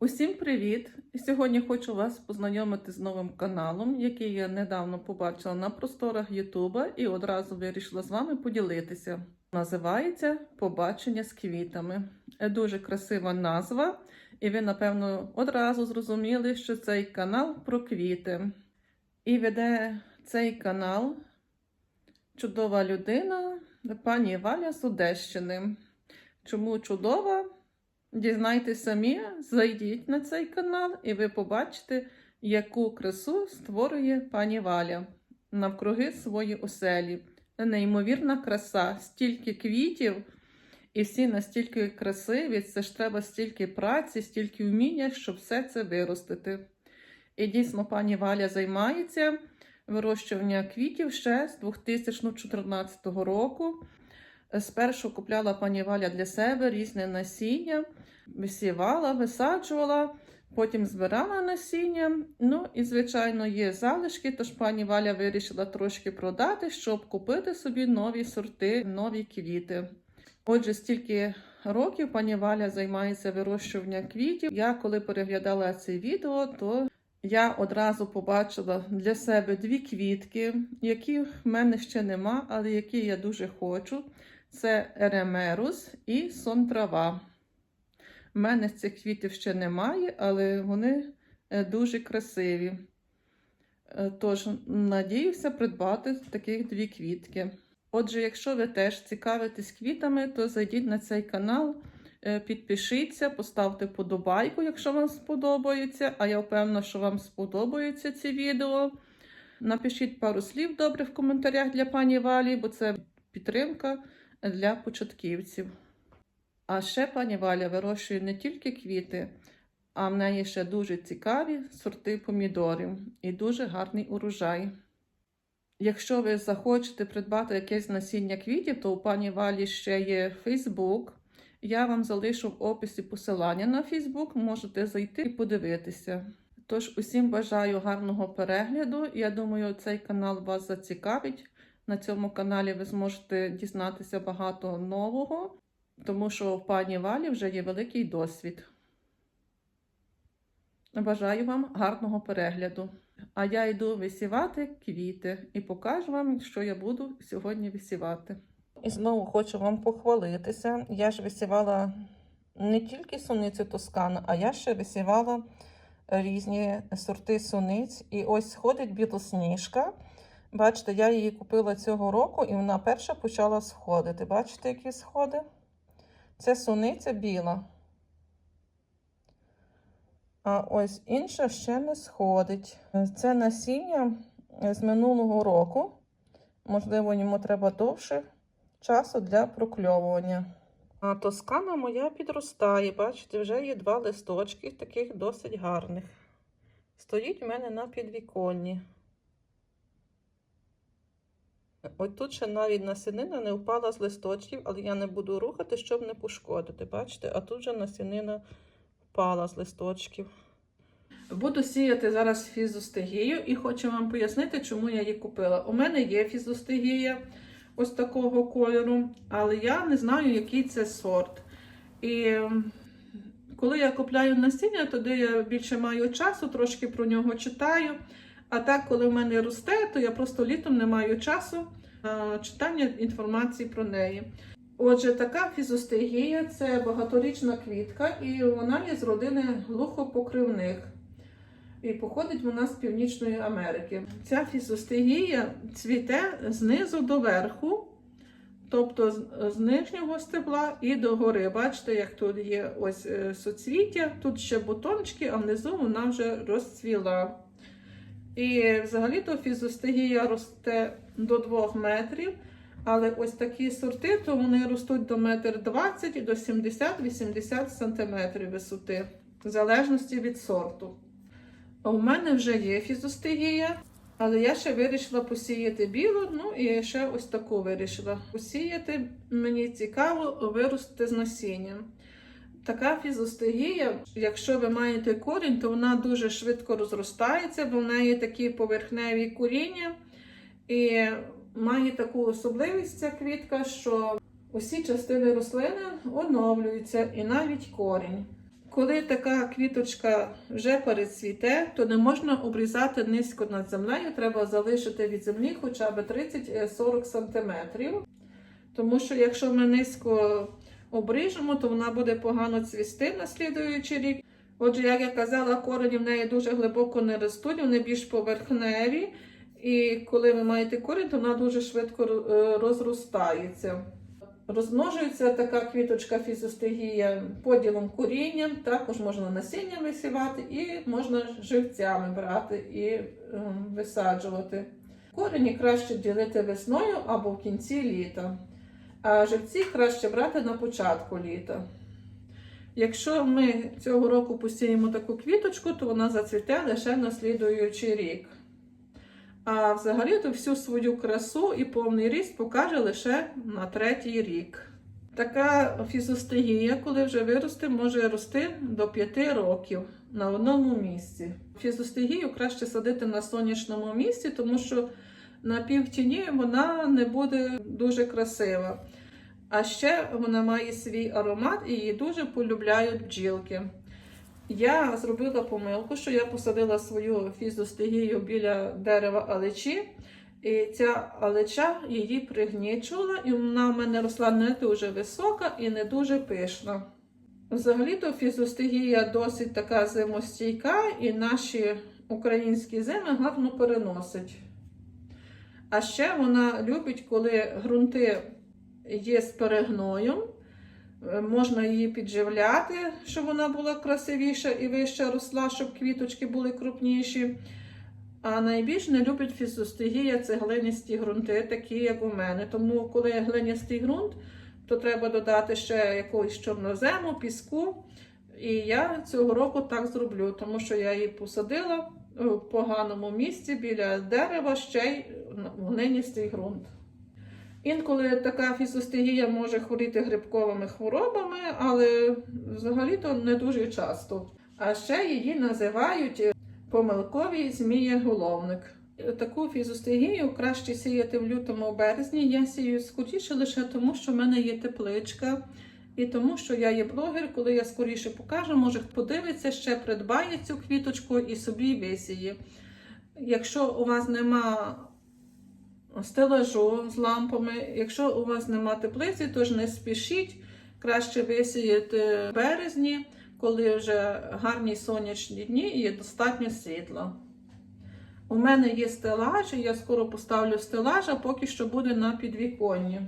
Усім привіт! Сьогодні хочу вас познайомити з новим каналом, який я недавно побачила на просторах Ютуба і одразу вирішила з вами поділитися. Називається Побачення з квітами. Дуже красива назва, і ви, напевно, одразу зрозуміли, що цей канал про квіти. І веде цей канал чудова людина, пані Валя з Одещини. Чому чудова? Дізнайтеся самі, зайдіть на цей канал, і ви побачите, яку красу створює пані Валя навкруги своєї оселі. Неймовірна краса, стільки квітів, і всі настільки красиві, це ж треба стільки праці, стільки вміння, щоб все це виростити. І дійсно, пані Валя займається вирощуванням квітів ще з 2014 року. Спершу купляла пані Валя для себе різне насіння, висівала, висаджувала, потім збирала насіння. Ну і, звичайно, є залишки, тож пані Валя вирішила трошки продати, щоб купити собі нові сорти, нові квіти. Отже, стільки років пані Валя займається вирощуванням квітів. Я коли переглядала це відео, то я одразу побачила для себе дві квітки, які в мене ще нема, але які я дуже хочу. Це еремерус і сонтрава. У мене цих квітів ще немає, але вони е, дуже красиві. Е, Тож, надіюся придбати таких дві квітки. Отже, якщо ви теж цікавитесь квітами, то зайдіть на цей канал, е, підпишіться, поставте подобайку, якщо вам сподобається. А я впевнена, що вам сподобаються ці відео. Напишіть пару слів добре в коментарях для пані Валі, бо це підтримка для початківців. А ще пані Валя вирощує не тільки квіти, а в неї ще дуже цікаві сорти помідорів і дуже гарний урожай. Якщо ви захочете придбати якесь насіння квітів, то у пані Валі ще є Фейсбук. Я вам залишу в описі посилання на Фейсбук, можете зайти і подивитися. Тож, усім бажаю гарного перегляду. Я думаю, цей канал вас зацікавить. На цьому каналі ви зможете дізнатися багато нового, тому що в пані Валі вже є великий досвід. Бажаю вам гарного перегляду. А я йду висівати квіти і покажу вам, що я буду сьогодні висівати. І знову хочу вам похвалитися. Я ж висівала не тільки суницю Тоскана, а я ще висівала різні сорти суниць. І ось ходить білосніжка. Бачите, я її купила цього року, і вона перша почала сходити. Бачите, які сходи? Це суниця біла. А ось інша ще не сходить. Це насіння з минулого року. Можливо, йому треба довше часу для прокльовування. А тоскана моя підростає. Бачите, вже є два листочки, таких досить гарних. Стоїть у мене на підвіконні. Ось тут ще навіть насінина не впала з листочків, але я не буду рухати, щоб не пошкодити. Бачите, а тут вже насінина впала з листочків. Буду сіяти зараз фізостегію і хочу вам пояснити, чому я її купила. У мене є фізостегія ось такого кольору, але я не знаю, який це сорт. І коли я купляю насіння, тоді я більше маю часу, трошки про нього читаю. А так, коли в мене росте, то я просто літом не маю часу на читання інформації про неї. Отже, така фізостегія це багаторічна квітка, і вона є з родини глухопокривних. І походить вона з Північної Америки. Ця фізостегія цвіте знизу до верху, тобто з- нижнього стебла і до гори. Бачите, як тут є ось е, соцвіття, тут ще бутончики, а внизу вона вже розцвіла. І взагалі-то фізостегія росте до 2 метрів. Але ось такі сорти, то вони ростуть до 1,20 м і до 70-80 см висоти, в залежності від сорту. А у мене вже є фізостегія, але я ще вирішила посіяти білу, ну і ще ось таку вирішила посіяти. Мені цікаво вирости з насінням. Така фізостегія, якщо ви маєте корінь, то вона дуже швидко розростається, бо в неї такі поверхневі коріння. І має таку особливість ця квітка, що усі частини рослини оновлюються і навіть корінь. Коли така квіточка вже перецвіте, то не можна обрізати низько над землею, треба залишити від землі хоча б 30-40 см. Тому що якщо ми низько обріжемо, то вона буде погано цвісти на слідуючий рік. Отже, як я казала, корені в неї дуже глибоко не ростуть, вони більш поверхневі. І коли ви маєте корінь, то вона дуже швидко е, розростається. Розмножується така квіточка фізостегія поділом корінням, також можна насіння висівати і можна живцями брати і е, висаджувати. Корені краще ділити весною або в кінці літа, а живці краще брати на початку літа. Якщо ми цього року посіємо таку квіточку, то вона зацвіте лише на слідуючий рік. А взагалі то всю свою красу і повний ріст покаже лише на третій рік. Така фізостегія, коли вже виросте, може рости до 5 років на одному місці. Фізостегію краще садити на сонячному місці, тому що на півтіні вона не буде дуже красива. А ще вона має свій аромат і її дуже полюбляють бджілки. Я зробила помилку, що я посадила свою фізостегію біля дерева алечі, і ця алеча її пригнічувала, і вона в мене росла не дуже висока і не дуже пишна. Взагалі-то фізостегія досить така зимостійка, і наші українські зими гарно переносить. А ще вона любить, коли ґрунти є з перегноєм. Е, Можна її підживляти, щоб вона була красивіша і вище росла, щоб квіточки були крупніші. А найбільш не любить фізостегія це глиністі ґрунти, такі, як у мене. Тому, коли глиністий ґрунт, то треба додати ще якогось чорнозему, піску. І я цього року так зроблю, тому що я її посадила в поганому місці біля дерева ще й глиністий ґрунт. Інколи така фізостегія може хворіти грибковими хворобами, але взагалі-то не дуже часто. А ще її називають помилковий змієголовник. Таку фізостегію краще сіяти в лютому березні. Я сію скоріше лише тому, що в мене є тепличка. І тому, що я є блогер, коли я скоріше покажу, може подивиться, ще придбає цю квіточку і собі висіє. Якщо у вас нема стелажу з лампами. Якщо у вас нема теплиці, то ж не спішіть. Краще висіяти в березні, коли вже гарні сонячні дні і є достатньо світла. У мене є стелаж, і я скоро поставлю стелаж, а поки що буде на підвіконні.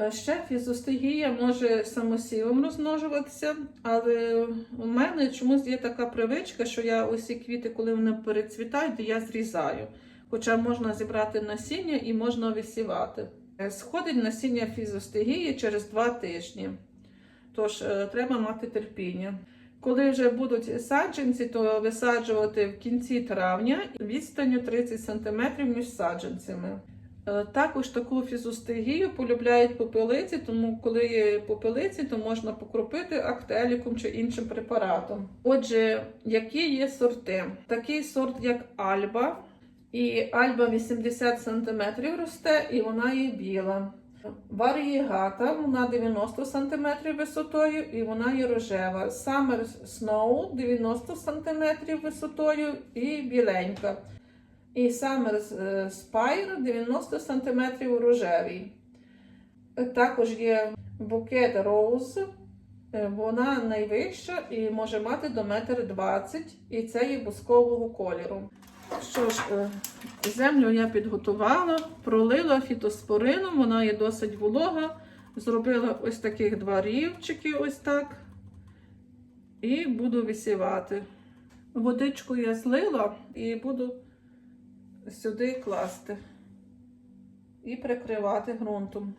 Е, Ще фізостегія може самосівом розмножуватися, але у мене чомусь є така привичка, що я усі квіти, коли вони перецвітають, я зрізаю. Хоча можна зібрати насіння і можна висівати. Е, Сходить насіння фізостегії через 2 тижні. Тож е, треба мати терпіння. Коли вже будуть саджанці, то висаджувати в кінці травня відстанню 30 см між саджанцями. Е, Також таку фізостегію полюбляють попелиці, тому коли є попелиці, то можна покропити актеліком чи іншим препаратом. Отже, які є сорти? Такий сорт, як Альба, і альба 80 см росте, і вона є біла. Варієгата, вона 90 см висотою і вона є рожева. Summer Snow 90 см висотою і біленька. І Summer Spire 90 см рожевий. Також є букет Rose. Е, Вона найвища і може мати до 1,20 м, і це є бускового кольору. Що ж, е, землю я підготувала, пролила фітоспорином, вона є досить волога. Зробила ось таких два рівчики, ось так. І буду висівати. Водичку я злила і буду сюди класти і прикривати ґрунтом.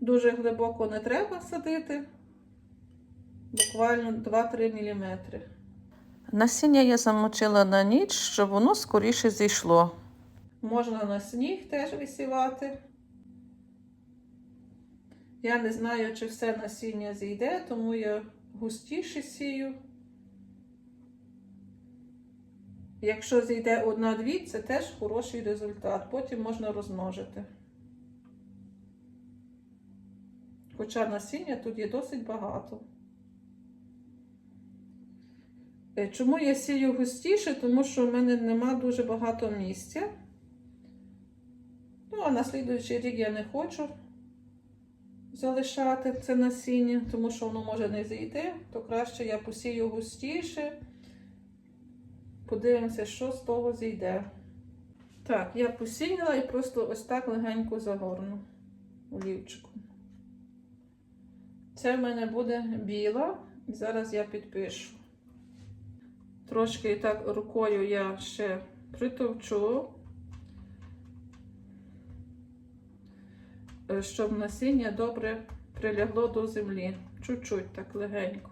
Дуже глибоко не треба садити, буквально 2-3 мм. Насіння я замочила на ніч, щоб воно скоріше зійшло. Можна на сніг теж висівати. Я не знаю, чи все насіння зійде, тому я густіше сію. Якщо зійде одна-дві, це теж хороший результат. Потім можна розмножити. Хоча насіння тут є досить багато. Е, Чому я сію густіше? Тому що в мене нема дуже багато місця. Ну, а на слідуючий рік я не хочу залишати це насіння, тому що воно може не зійти, то краще я посію густіше. Подивимося, що з того зійде. Так, я посіяла і просто ось так легенько загорну олівчиком. Це в мене буде біла, і зараз я підпишу. Трошки так рукою я ще притовчу, е, щоб насіння добре прилягло до землі. Чуть-чуть так легенько.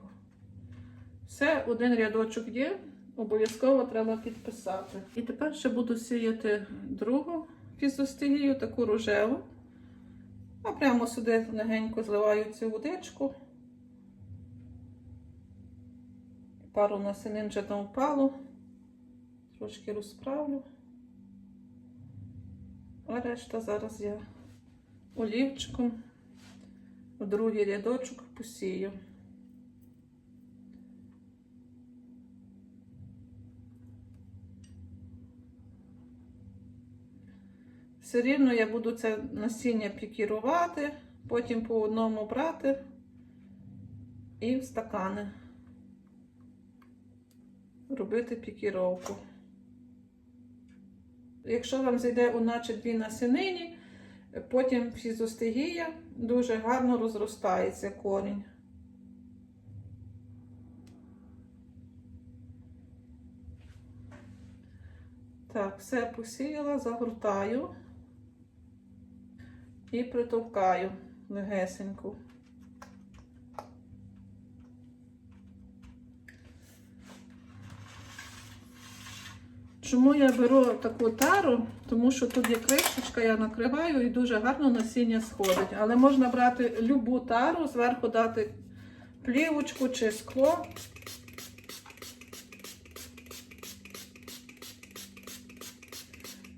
Все, один рядочок є, обов'язково треба підписати. І тепер ще буду сіяти другу фізостигію, таку рожеву. А прямо сюди легенько зливаю цю водичку. Пару насінин вже там впало. Трошки розправлю. А решта зараз я олівчиком в другий рядочок посію. Все рівно я буду це насіння пікірувати, потім по одному брати і в стакани робити пікіровку. Якщо вам зайде уначе дві насінині, потім фізостигія дуже гарно розростається корінь. Так, все посіяла, загортаю і притовкаю легесенько. Чому я беру таку тару? Тому що тут є кришечка, я накриваю і дуже гарно насіння сходить. Але можна брати любу тару, зверху дати плівочку чи скло.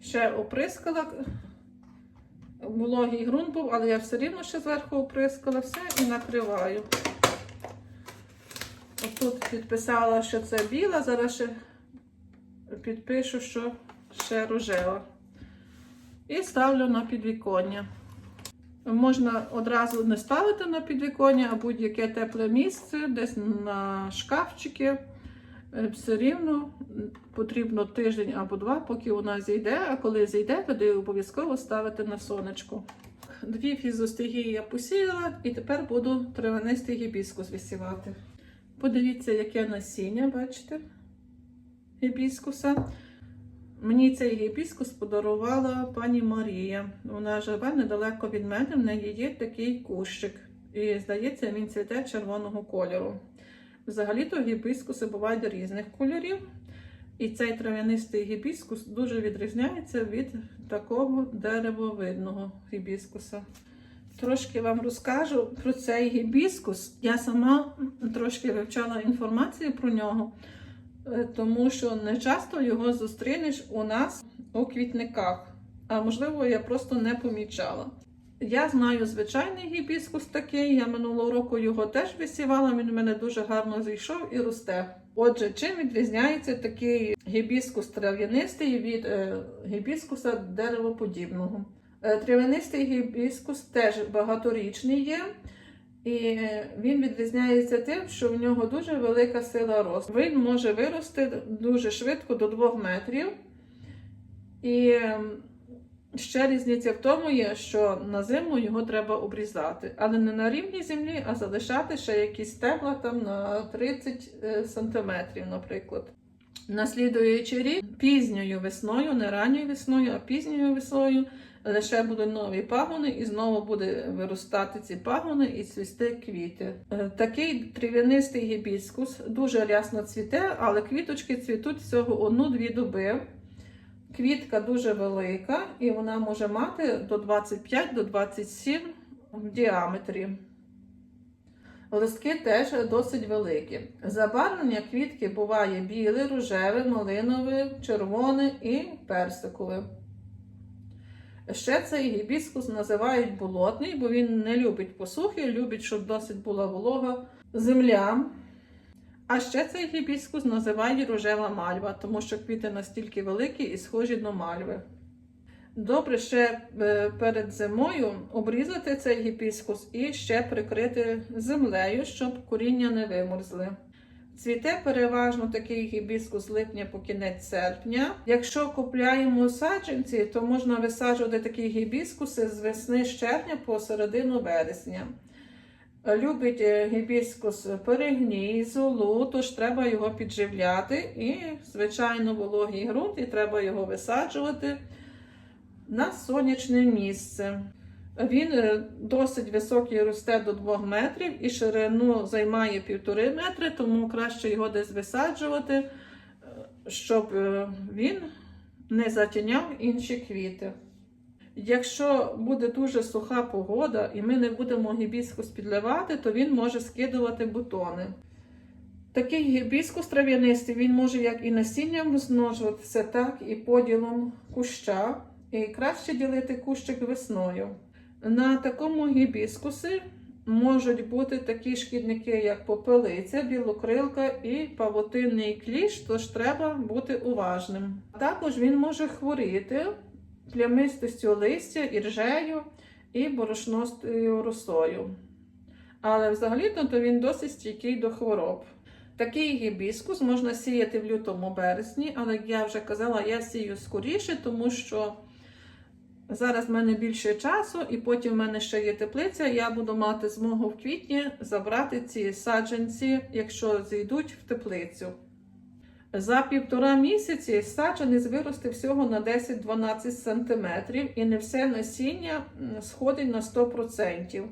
Ще оприскала. Вологий ґрунт був, але я все рівно ще зверху оприскала все і накриваю. Отут підписала, що це біла, зараз ще підпишу, що ще рожева. І ставлю на підвіконня. Можна одразу не ставити на підвіконня, а будь-яке тепле місце, десь на шкафчики. Е, Все рівно потрібно тиждень або два, поки вона зійде, а коли зійде, тоді обов'язково ставити на сонечко. Дві фізостигії я посіяла і тепер буду травянистий гібіскус висівати. Подивіться, яке насіння, бачите? Гібіскуса. Мені цей гібіскус подарувала пані Марія. Вона живе недалеко від мене, в неї є такий кущик. І здається, він цвіте червоного кольору. Взагалі-то гібіскуси бувають різних кольорів. І цей трав'янистий гібіскус дуже відрізняється від такого деревовидного гібіскуса. Трошки вам розкажу про цей гібіскус. Я сама трошки вивчала інформацію про нього, е, тому що не часто його зустрінеш у нас у квітниках. А можливо, я просто не помічала. Я знаю звичайний гібіскус такий. Я минулого року його теж висівала. Він у мене дуже гарно зійшов і росте. Отже, чим відрізняється такий гібіскус трав'янистий від е, гібіскуса деревоподібного? Е, трав'янистий гібіскус теж багаторічний є. І е, він відрізняється тим, що в нього дуже велика сила росту. Він може вирости дуже швидко до 2 метрів. І ем, Ще різниця в тому є, що на зиму його треба обрізати, але не на рівній землі, а залишати ще якісь стебла там на 30 см, наприклад. Наслідуючий рік пізньою весною, не ранньою весною, а пізньою весною лише будуть нові пагони, і знову буде виростати ці пагони і цвісти квіти. Е, Такий трав'янистий гібіскус дуже рясно цвіте, але квіточки цвітуть всього одну-дві доби. Квітка дуже велика і вона може мати до 25 до 27 в діаметрі. Листки теж досить великі. Забарвлення квітки буває біле, рожеве, малинове, червоне і персикове. Ще цей гібіскус називають болотний, бо він не любить посухи, любить, щоб досить була волога земля. А ще цей гібіскус називають рожева мальва, тому що квіти настільки великі і схожі на мальви. Добре ще е, перед зимою обрізати цей гібіскус і ще прикрити землею, щоб коріння не вимерзли. Цвіте переважно такий гібіскус з липня по кінець серпня. Якщо купляємо саджанці, то можна висаджувати такі гібіскуси з весни з червня по середину вересня. Любить е, гібіскус перегній, золу, тож треба його підживляти і, звичайно, вологий ґрунт, і треба його висаджувати на сонячне місце. Він е, досить високий, росте до 2 метрів і ширину займає 1,5 метри, тому краще його десь висаджувати, е, щоб він не затіняв інші квіти. Якщо буде дуже суха погода і ми не будемо гібіскус підливати, то він може скидувати бутони. Такий гібіскус трав'янистий він може як і насінням розмножуватися, так і поділом куща. І краще ділити кущик весною. На такому гібіскусі можуть бути такі шкідники, як попелиця, білокрилка і павутинний кліщ, тож треба бути уважним. Також він може хворіти плямистостю листя, іржею і борошностою росою. Але взагалі-то то він досить стійкий до хвороб. Такий гібіскус можна сіяти в лютому березні, але як я вже казала, я сію скоріше, тому що зараз в мене більше часу, і потім в мене ще є теплиця. Я буду мати змогу в квітні забрати ці саджанці, якщо зійдуть в теплицю. За півтора місяці саджанець виросте всього на 10-12 см, і не все насіння сходить на 100%.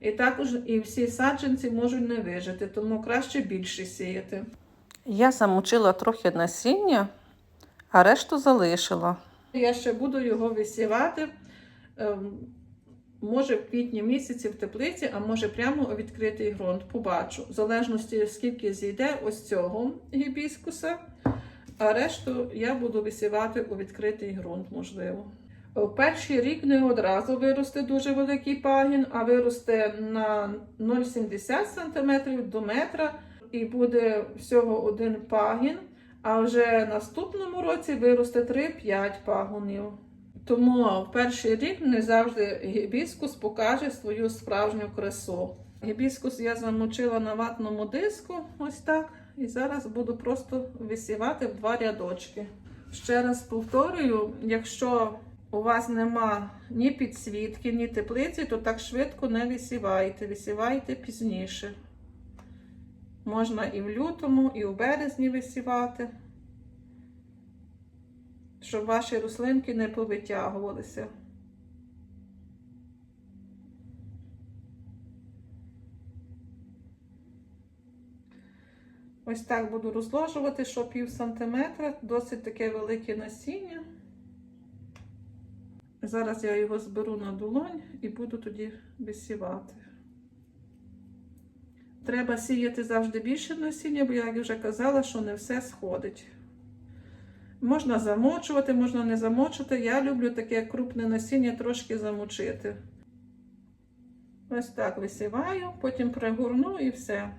І також і всі саджанці можуть не вижити, тому краще більше сіяти. Я замочила трохи насіння, а решту залишила. Я ще буду його висівати. Може в квітні місяці в теплиці, а може прямо у відкритий ґрунт. Побачу. В залежності, скільки зійде ось цього гібіскуса, а решту я буду висівати у відкритий ґрунт, можливо. Перший рік не одразу виросте дуже великий пагін, а виросте на 0,70 см до метра і буде всього один пагін. А вже наступному році виросте 3-5 пагонів. Тому в перший рік не завжди гібіскус покаже свою справжню красу. Гібіскус я замочила на ватному диску, ось так. І зараз буду просто висівати в два рядочки. Ще раз повторюю: якщо у вас нема ні підсвітки, ні теплиці, то так швидко не висівайте. Висівайте пізніше. Можна і в лютому, і в березні висівати щоб ваші рослинки не повитягувалися. Ось так буду розложувати, що пів сантиметра, досить таке велике насіння. Зараз я його зберу на долонь і буду тоді висівати. Треба сіяти завжди більше насіння, бо я вже казала, що не все сходить. Можна замочувати, можна не замочувати. Я люблю таке крупне насіння трошки замочити. Ось так висіваю, потім пригорну і все.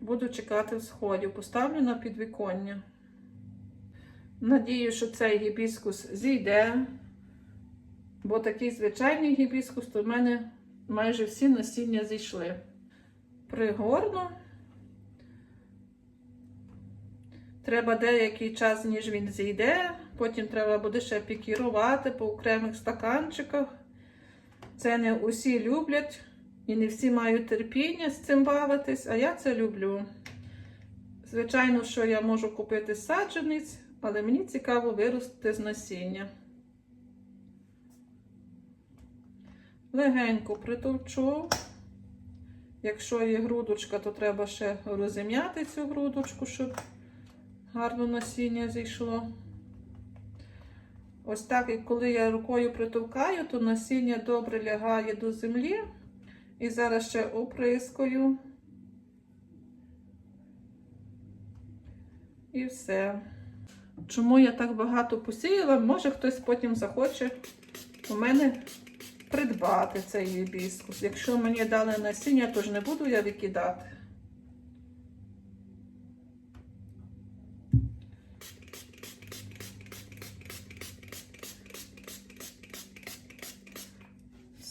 Буду чекати всходів. Поставлю на підвіконня. Надію, що цей гібіскус зійде, бо такий звичайний гібіскус, то в мене майже всі насіння зійшли. Пригорну. Треба деякий час, ніж він зійде. Потім треба буде ще пікірувати по окремих стаканчиках. Це не усі люблять і не всі мають терпіння з цим бавитись, а я це люблю. Звичайно, що я можу купити саджанець, але мені цікаво виростити з насіння. Легенько притовчу. Якщо є грудочка, то треба ще розім'яти цю грудочку, щоб гарно насіння зійшло. Ось так, і коли я рукою притовкаю, то насіння добре лягає до землі. І зараз ще оприскую. І все. Чому я так багато посіяла? Може хтось потім захоче у мене придбати цей гібіскус. Якщо мені дали насіння, то ж не буду я викидати.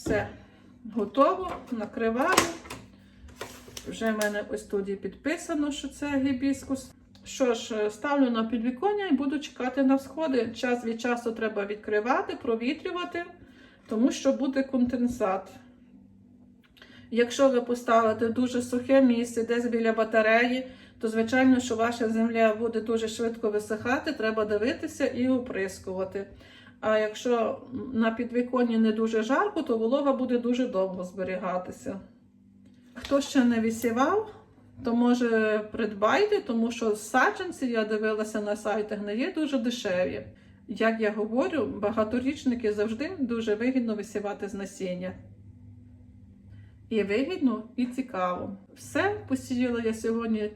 Все, готово, накриваю. Вже в мене ось тут підписано, що це гібіскус. Що ж, е, ставлю на підвіконня і буду чекати на всходи. Час від часу треба відкривати, провітрювати, тому що буде конденсат. Якщо ви поставите дуже сухе місце, десь біля батареї, то звичайно, що ваша земля буде дуже швидко висихати, треба дивитися і оприскувати. А якщо на підвіконні не дуже жарко, то волога буде дуже довго зберігатися. Хто ще не висівав, то може придбайте, тому що саджанці, я дивилася на сайтах, не є дуже дешеві. Як я говорю, багаторічники завжди дуже вигідно висівати з насіння. І вигідно, і цікаво. Все, посіяла я сьогодні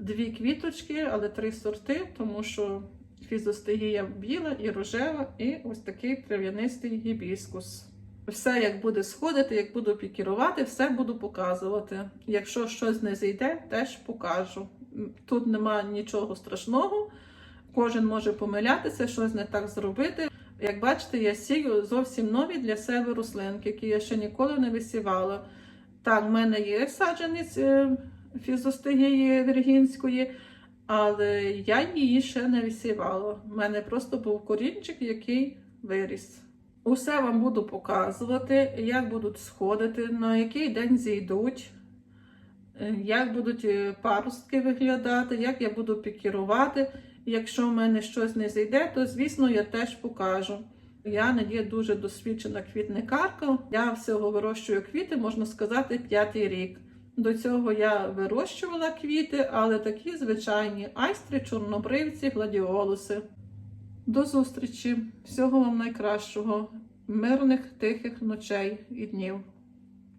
дві квіточки, але три сорти, тому що фізостегія біла і рожева, і ось такий трав'янистий гібіскус. Все, як буде сходити, як буду пікірувати, все буду показувати. Якщо щось не зійде, теж покажу. Тут нема нічого страшного, кожен може помилятися, щось не так зробити. Як бачите, я сію зовсім нові для себе рослинки, які я ще ніколи не висівала. Так, в мене є саджанець е, фізостегії віргінської, але я її ще не висівала. У мене просто був корінчик, який виріс. Усе вам буду показувати, як будуть сходити, на який день зійдуть, е, як будуть е, паростки виглядати, як я буду пікірувати. Якщо в мене щось не зійде, то звісно я теж покажу. Я не є дуже досвідчена квітникарка. Я всього вирощую квіти, можна сказати, п'ятий рік. До цього я вирощувала квіти, але такі звичайні айстри, чорнобривці, гладіолуси. До зустрічі! Всього вам найкращого, мирних, тихих ночей і днів.